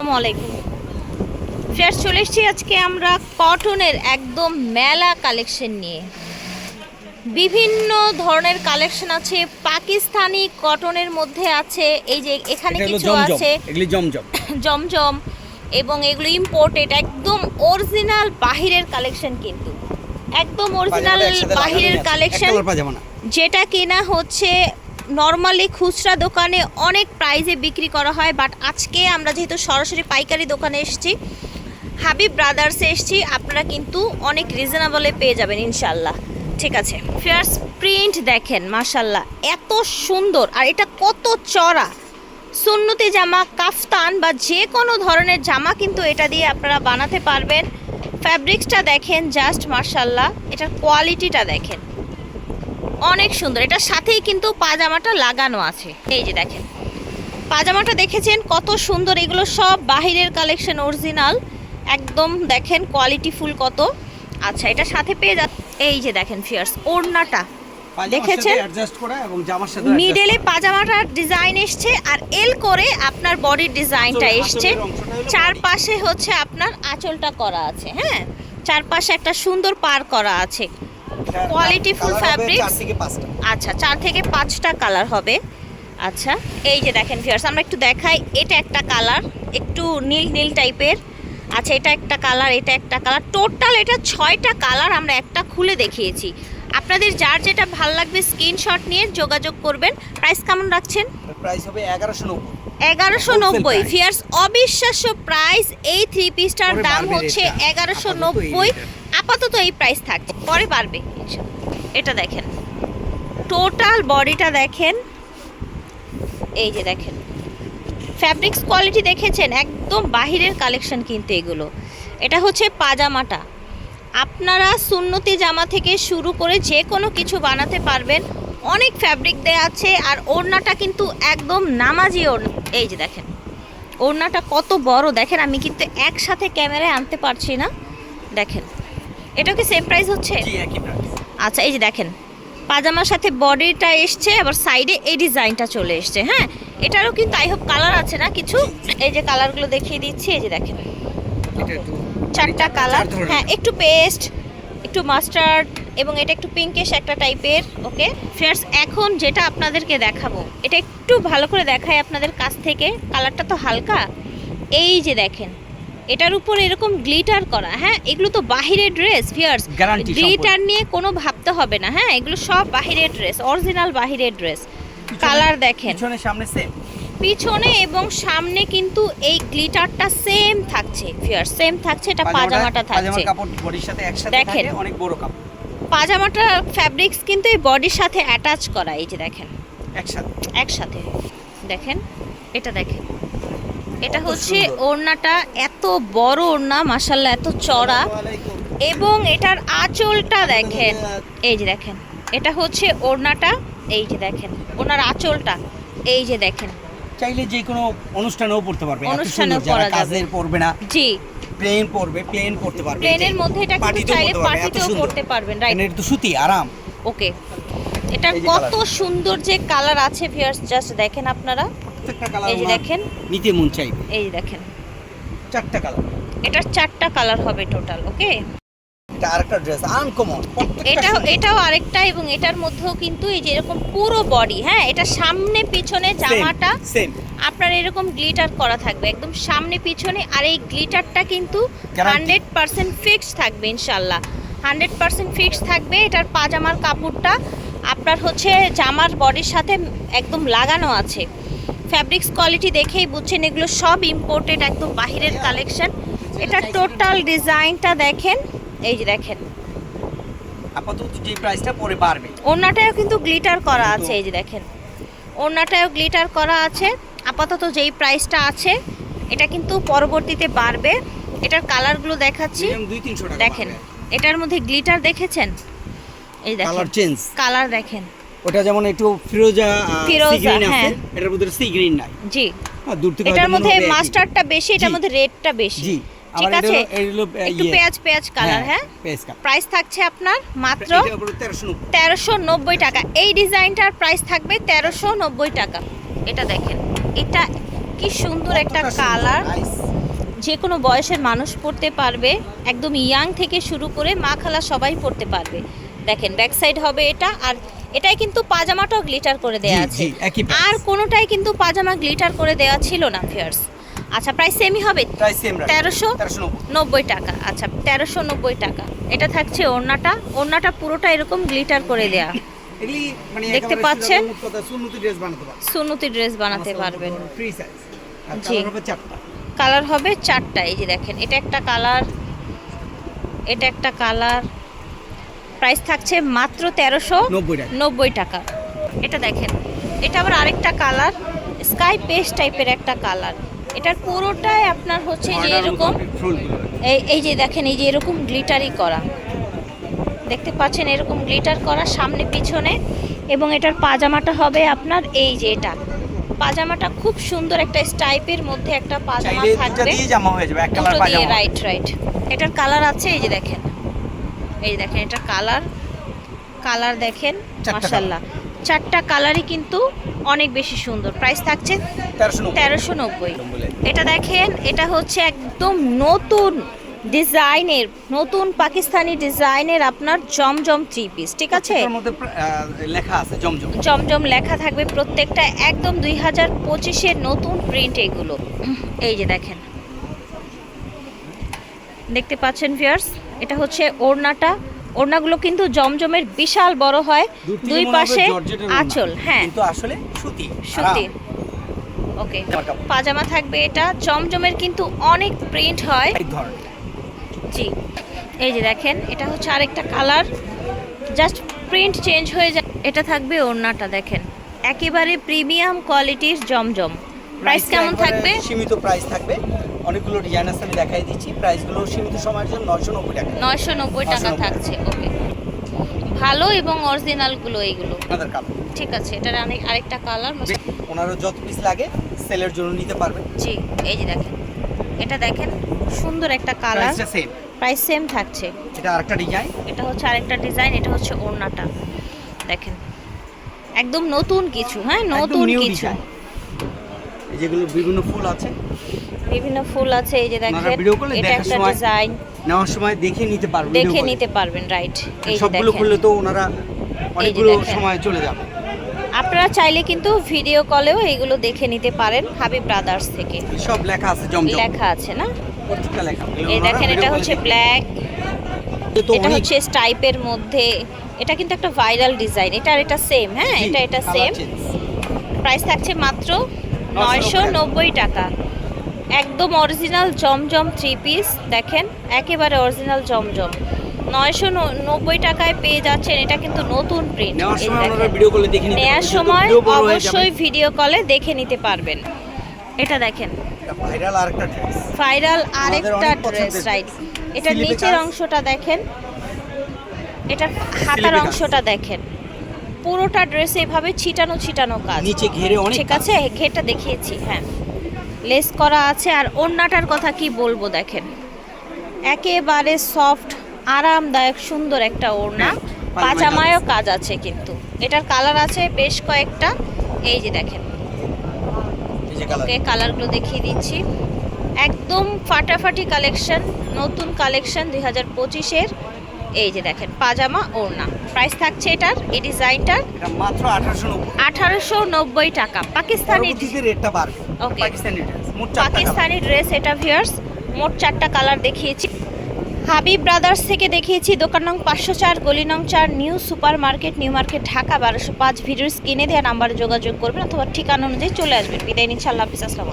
আলাইকুম। ফ্রেশ চলে এসেছি আজকে আমরা কটনের একদম মেলা কালেকশন নিয়ে। বিভিন্ন ধরনের কালেকশন আছে পাকিস্তানি কটনের মধ্যে আছে এই যে এখানে কিছু আছে। জমজম। জমজম এবং এগুলো ইম্পোর্টেড একদম অরিজিনাল বাহিরের কালেকশন কিন্তু। একদম অরিজিনাল বাহিরের কালেকশন। যেটা কিনা হচ্ছে নর্মালি খুচরা দোকানে অনেক প্রাইজে বিক্রি করা হয় বাট আজকে আমরা যেহেতু সরাসরি পাইকারি দোকানে এসেছি, হাবিব ব্রাদার্সে এসেছি, আপনারা কিন্তু অনেক রিজনেবলে পেয়ে যাবেন ইনশাল্লাহ ঠিক আছে? ফেয়ার্স প্রিন্ট দেখেন মাশাল্লাহ এত সুন্দর, আর এটা কত চড়া। সুন্নতি জামা, কাফতান বা যে কোনো ধরনের জামা কিন্তু এটা দিয়ে আপনারা বানাতে পারবেন। ফ্যাব্রিক্সটা দেখেন জাস্ট মার্শাল্লাহ এটার কোয়ালিটিটা দেখেন। অনেক সুন্দর। এটার সাথেই কিন্তু পাজামাটা লাগানো আছে। এই যে দেখেন। পাজামাটা দেখেছেন? কত সুন্দর। এগুলো সব বাহিরের কালেকশন অরিজিনাল। একদম দেখেন কোয়ালিটি ফুল কত। আচ্ছা এটা সাথে পেয়ে যা এই যে দেখেন ফিয়ার্স ওড়নাটা। দেখেছেন? অ্যাডজাস্ট করা এবং জামার সাথে মিডলে পাজামাটার ডিজাইন এসছে আর এল করে আপনার বডির ডিজাইনটা এসছে। চারপাশে হচ্ছে আপনার আঁচলটা করা আছে হ্যাঁ? চারপাশে একটা সুন্দর পার করা আছে। চার থেকে পাঁচটা। আচ্ছা চার থেকে পাঁচটা কালার হবে। আচ্ছা এই যে দেখেন ফিয়ার্স আমরা একটু দেখাই। এটা একটা কালার একটু নীল নীল টাইপের আচ্ছা এটা একটা কালার এটা একটা কালার টোটাল এটা ছয়টা কালার আমরা একটা খুলে দেখিয়েছি। আপনাদের যার যেটা ভালো লাগবে স্ক্রিনশট নিয়ে যোগাযোগ করবেন। প্রাইস কেমন রাখছেন? প্রাইস হবে এগারোশো নব্বই। এগারোশো নব্বই। ফিয়ার্স অবিশ্বাস্য প্রাইস এই থ্রি পিসটার দাম হচ্ছে এগারোশো নব্বই। আপাতত এই প্রাইস থাকছে। পরে বাড়বে। এটা দেখেন। টোটাল বডিটা দেখেন। এই যে দেখেন। ফ্যাব্রিক্স কোয়ালিটি দেখেছেন? একদম বাহিরের কালেকশন কিন্তু এগুলো। এটা হচ্ছে পাজামাটা। আপনারা সুন্নতি জামা থেকে শুরু করে যে কোনো কিছু বানাতে পারবেন। অনেক ফ্যাব্রিক দেয়া আছে আর ওড়নাটা কিন্তু একদম নামাজি ওড়না। এই যে দেখেন। ওড়নাটা কত বড়। দেখেন, আমি কিন্তু একসাথে ক্যামেরায় আনতে পারছি না। দেখেন। এটা কি সেম প্রাইস হচ্ছে? আচ্ছা এই যে দেখেন পাজামার সাথে বডিটা এসছে আবার সাইডে এই ডিজাইনটা চলে এসছে হ্যাঁ? এটারও কিন্তু আই হোপ কালার আছে না কিছু? এই যে কালারগুলো দেখিয়ে দিচ্ছি এই যে দেখেন। চারটা কালার হ্যাঁ একটু পেস্ট একটু মাস্টার্ড এবং এটা একটু পিঙ্কিশ একটা টাইপের ওকে ফ্রেন্ডস এখন যেটা আপনাদেরকে দেখাবো এটা একটু ভালো করে দেখাই আপনাদের কাছ থেকে কালারটা তো হালকা। এই যে দেখেন এটার উপর এরকম গ্লিটার করা হ্যাঁ? এগুলো তো বাহিরের ড্রেস ফিয়ার্স গ্লিটার নিয়ে কোনো ভাবতে হবে না হ্যাঁ? এগুলো সব বাহিরের ড্রেস অরিজিনাল বাহিরের ড্রেস কালার দেখেন। পিছনে সামনে সেম পিছনে এবং সামনে কিন্তু এই গ্লিটারটা সেম থাকছে ফিয়ার সেম থাকছে এটা পাজামাটা থাকছে। কাপড় বডির সাথে একসাথে দেখেন। থাকে অনেক বড় কাপড়। পাজামাটা ফ্যাব্রিক্স কিন্তু এই বডির সাথে অ্যাটাচ করা এই যে দেখেন। একসাথে। একসাথে। দেখেন এটা দেখেন। এটা হচ্ছে ওড়নাটা এত বড় ওড়না মাসাল্লাহ এত চড়া। এবং এটার আঁচলটা দেখেন। এই যে দেখেন এটা হচ্ছে ওড়নাটা এই যে দেখেন ওনার আঁচলটা এই যে দেখেন। চাইলে যে কোনো অনুষ্ঠানেও পড়তে পারবে অনুষ্ঠানেও পরা যাবে। পড়বে না জি। প্লেন পরবে প্লেন পড়তে পারবে প্লেনের মধ্যে এটা কিন্তু চাইলে পার্টিতেও পড়তে পারবেন রাইট। এটা তো সুতি আরাম। ওকে। এটা কত সুন্দর যে কালার আছে ভিউয়ার্স জাস্ট দেখেন আপনারা। প্রত্যেকটা কালার এই যে দেখেন। নিতে মন চাইবে। এই দেখেন। চারটা কালার এটার চারটা কালার হবে টোটাল ওকে এটা আরেকটা ড্রেস আনকমন এটাও এটাও আরেকটা এবং এটার মধ্যেও কিন্তু এই যে এরকম পুরো বডি হ্যাঁ? এটা সামনে পিছনে জামাটা আপনার এরকম গ্লিটার করা থাকবে একদম সামনে পিছনে আর এই গ্লিটারটা কিন্তু। হান্ড্রেড পার্সেন্ট ফিক্সড থাকবে ইনশাল্লাহ হান্ড্রেড পার্সেন্ট ফিক্সড থাকবে এটার পাজামার কাপড়টা আপনার হচ্ছে জামার বডির সাথে একদম লাগানো আছে। ফ্যাব্রিক্স কোয়ালিটি দেখেই বুঝছেন এগুলো সব ইম্পোর্টেড একদম বাহিরের কালেকশন এটা টোটাল ডিজাইনটা দেখেন এই যে দেখেন। আপাতত যে প্রাইসটা পরে বাড়বে। ওড়নাটাও কিন্তু গ্লিটার করা আছে এই যে দেখেন। ওড়নাটাও গ্লিটার করা আছে। আপাতত যেই প্রাইসটা আছে এটা কিন্তু পরবর্তীতে বাড়বে। এটার কালারগুলো দেখাচ্ছি। দেখেন এটার মধ্যে গ্লিটার দেখেছেন? এই দেখেন কালার চেঞ্জ কালার দেখেন। ওটা যেমন একটু ফিরোজা ফিরোজা, হ্যাঁ। এটার মধ্যে সি গ্রিন নাই। জি। হ্যাঁ, দূর থেকে এটার মধ্যে মাস্টারটা বেশি এটার মধ্যে রেডটা বেশি। জি। ঠিক আছে? একটু ইয়ে, পেঁয়াজ পেঁয়াজ কালার হ্যাঁ? কালার। প্রাইস থাকছে আপনার মাত্র 1390 তেরোশো নব্বই। টাকা। এই ডিজাইনটার প্রাইস থাকবে তেরোশো নব্বই টাকা। এটা দেখেন। এটা কি সুন্দর একটা কালার যে কোনো বয়সের মানুষ পড়তে পারবে। একদম ইয়াং থেকে শুরু করে মা খালা সবাই পড়তে পারবে। দেখেন ব্যাক সাইড হবে এটা আর এটাই কিন্তু পাজামাটাও গ্লিটার করে দেওয়া আছে। আর কোনোটাই কিন্তু পাজামা গ্লিটার করে দেওয়া ছিল না ফিয়ার্স আচ্ছা প্রাইস সেমই হবে? তেরোশো নব্বই। টাকা। আচ্ছা তেরোশো নব্বই টাকা। এটা থাকছে ওড়নাটা। ওড়নাটা পুরোটা এরকম গ্লিটার করে দেয়া। মানে দেখতে পাচ্ছেন? সুন্নতি ড্রেস বানাতে পারবে সুনুতি ড্রেস বানাতে পারবেন। ফ্রি সাইজ আর জি। কালার হবে চারটা। এই যে দেখেন এটা একটা কালার এটা একটা কালার প্রাইস থাকছে মাত্র তেরোশো নব্বই টাকা। এটা দেখেন এটা আবার আরেকটা কালার স্কাই পেস্ট টাইপের একটা কালার। এটার পুরোটাই আপনার হচ্ছে যে এরকম এই এই যে দেখেন এই যে এরকম গ্লিটারই করা। দেখতে পাচ্ছেন এরকম গ্লিটার করা সামনে পিছনে এবং এটার পাজামাটা হবে আপনার এই যে এটা। পাজামাটা খুব সুন্দর একটা স্টাইপের মধ্যে একটা পাজামা থাকবে। হয়ে রাইট রাইট এটার কালার আছে এই যে দেখেন। এই দেখেন এটার কালার কালার দেখেন চারটা মাশাল্লাহ চারটা কালারই কিন্তু অনেক বেশি সুন্দর। প্রাইস থাকছে তেরোশো নব্বই। এটা দেখেন এটা হচ্ছে একদম নতুন ডিজাইনের নতুন পাকিস্তানি ডিজাইনের আপনার জমজম থ্রি পিস ঠিক আছে? লেখা আছে জমজম। জমজম লেখা থাকবে প্রত্যেকটা একদম দুই হাজার পঁচিশের নতুন প্রিন্ট এগুলো। এই যে দেখেন। দেখতে পাচ্ছেন ভিয়ার্স এটা হচ্ছে ওড়নাটা। ওড়নাগুলো কিন্তু জমজমের বিশাল বড় হয় দুই পাশে আঁচল হ্যাঁ। কিন্তু আসলে সুতি। সুতি। ওকে পাজামা থাকবে এটা। জমজমের কিন্তু অনেক প্রিন্ট হয়। জি এই যে দেখেন এটা হচ্ছে আরেকটা কালার। জাস্ট প্রিন্ট চেঞ্জ হয়ে যায়। এটা থাকবে ওড়নাটা দেখেন। একেবারে প্রিমিয়াম কোয়ালিটির জমজম। প্রাইস কেমন থাকবে? সীমিত প্রাইস থাকবে। অনেকগুলো ডিজাইন আছে আমি দেখাই দিচ্ছি। প্রাইসগুলো সীমিত সময়ের জন্য নয়শো নব্বই টাকা। নয়শো নব্বই টাকা থাকছে ওকে। ভালো এবং অরিজিনালগুলো এইগুলো। ঠিক আছে এটার অনেক আরেকটা কালার ওনারও যত পিস লাগে সেলের জন্য নিতে পারবেন। জি এই যে দেখেন। এটা দেখেন সুন্দর একটা কালার প্রাইস সেম থাকছে। এটা আরেকটা ডিজাইন এটা হচ্ছে আরেকটা ডিজাইন এটা হচ্ছে ওড়নাটা। দেখেন একদম নতুন কিছু হ্যাঁ নতুন কিছু। যেগুলো বিভিন্ন ফুল আছে বিভিন্ন ফুল আছে এই যে দেখেন এটা একটা ডিজাইন নেওয়ার সময় দেখে নিতে পারবেন দেখে নিতে পারবেন রাইট এই সবগুলো খুললে তো ওনারা অনেকগুলো সময় চলে যাবে। আপনারা চাইলে কিন্তু ভিডিও কলেও এগুলো দেখে নিতে পারেন হাবিব ব্রাদার্স থেকে। সব লেখা আছে জমজম। লেখা আছে না? প্রত্যেকটা লেখা। এই দেখেন এটা হচ্ছে ব্ল্যাক এটা হচ্ছে স্টাইপের মধ্যে। এটা কিন্তু একটা ভাইরাল ডিজাইন এটা আর এটা সেম হ্যাঁ? এটা এটা সেম প্রাইস থাকছে মাত্র 990 নয়শো নব্বই টাকা। একদম অরিজিনাল জমজম থ্রি পিস দেখেন একেবারে অরিজিনাল জমজম। নয়শো নব্বই টাকায় পেয়ে যাচ্ছেন এটা কিন্তু নতুন প্রিন্ট নেওয়ার সময়। অবশ্যই ভিডিও কলে দেখে নিতে পারবেন। এটা দেখেন। এটা ভাইরাল আরেকটা ড্রেস ভাইরাল আরেকটা ড্রেস রাইট। এটার নিচের অংশটা দেখেন। এটা হাতার। অংশটা দেখেন। পুরোটা ড্রেস এভাবে ছিটানো ছিটানো কাজ। নিচে ঘেরে অনেক ঠিক আছে? ঘেরটা দেখিয়েছি হ্যাঁ। লেস করা আছে আর ওড়নাটার কথা কি বলব দেখেন। একেবারে সফট আরামদায়ক সুন্দর একটা ওড়না। হ্যাঁ, পাজামায়ও কাজ আছে কিন্তু। এটার কালার আছে বেশ কয়েকটা। এই যে দেখেন। ওকে কালারগুলো দেখিয়ে দিচ্ছি। একদম ফাটাফাটি কালেকশন নতুন কালেকশন দুই হাজার পঁচিশের। এই যে দেখেন পাজামা ওড়না। প্রাইস থাকছে এটার এই ডিজাইনটার মাত্র আঠারোশো নব্বই। টাকা। পাকিস্তানি রেটটা বাড়বে. পাকিস্তানি ড্রেস মোট পাকিস্তানি ড্রেস এটা ভিয়ার্স মোট চারটা কালার দেখিয়েছি। হাবিব ব্রাদার্স থেকে দেখিয়েছি দোকান নং পাঁচশো চার গলি নং চার new super market new market Dhaka বারোশো পাঁচ। ভিডিওর স্ক্রিনে দেওয়া নাম্বারে যোগাযোগ করবেন অথবা ঠিকানা অনুযায়ী চলে আসবেন। বিদায় নিচ্ছি আল্লাহ হাফিজ আসসালামু।